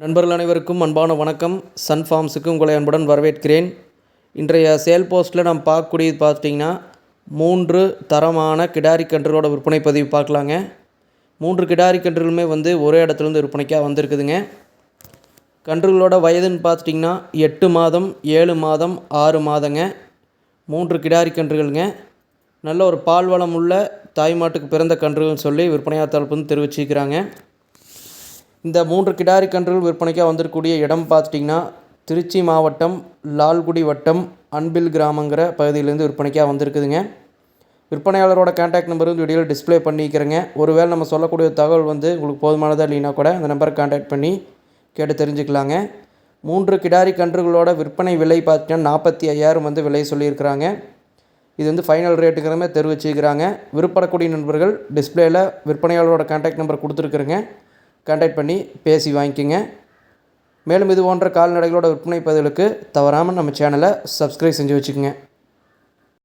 நண்பர்கள் அனைவருக்கும் அன்பான வணக்கம். சன் ஃபார்ம்ஸுக்கு உங்களை அன்புடன் வரவேற்கிறேன். இன்றைய சேல் போஸ்ட்டில் நாம் பார்க்கக்கூடியது பார்த்திங்கன்னா மூன்று தரமான கிடாரி கன்றுகளோட விற்பனை பதிவு பார்க்கலாங்க. மூன்று கிடாரி கன்றுகளுமே வந்து ஒரே இடத்துலேருந்து விற்பனைக்காக வந்திருக்குதுங்க. கன்றுகளோட வயதுன்னு பார்த்துட்டிங்கன்னா எட்டு மாதம் ஏழு மாதம் ஆறு மாதங்க. மூன்று கிடாரி கன்றுகளுங்க. நல்ல ஒரு பால் வளம் உள்ள தாய்மாட்டுக்கு பிறந்த கன்றுகள்னு சொல்லி விற்பனையாளர் தரப்புன்னு தெரிவிச்சிருக்கிறாங்க. இந்த மூன்று கிடாரி கன்றுகள் விற்பனைக்காக வந்திருக்கக்கூடிய இடம் பார்த்துட்டிங்கன்னா திருச்சி மாவட்டம் லால்குடி வட்டம் அன்பில் கிராமங்கிற பகுதியிலேருந்து விற்பனைக்காக வந்திருக்குதுங்க. விற்பனையாளரோட கான்டாக்ட் நம்பர் வந்து வீடியோவில் டிஸ்பிளே பண்ணிக்கிறேங்க. ஒருவேளை நம்ம சொல்லக்கூடிய தகவல் வந்து உங்களுக்கு போதுமானதாக இல்லைன்னா கூட அந்த நம்பரை கான்டாக்ட் பண்ணி கேட்டு தெரிஞ்சுக்கலாங்க. மூன்று கிடாரி கன்றுகளோட விற்பனை விலை பார்த்தீங்கன்னா நாற்பத்தி ஐயாயிரம் வந்து விலை சொல்லியிருக்கிறாங்க. இது வந்து ஃபைனல் ரேட்டுங்கிற மாதிரி தெரிவிச்சிருக்கிறாங்க. விருப்பப்படக்கூடிய நண்பர்கள் டிஸ்பிளேயில் விற்பனையாளரோட கான்டாக்ட் நம்பர் கொடுத்துருக்குறேங்க. கான்டாக்ட் பண்ணி பேசி வாங்கிக்கோங்க. மேலும் இது போன்ற கால்நடைகளோட விற்பனை பதிவுகளுக்கு தவறாமல் நம்ம சேனலை சப்ஸ்கிரைப் செஞ்சு வச்சுக்கோங்க.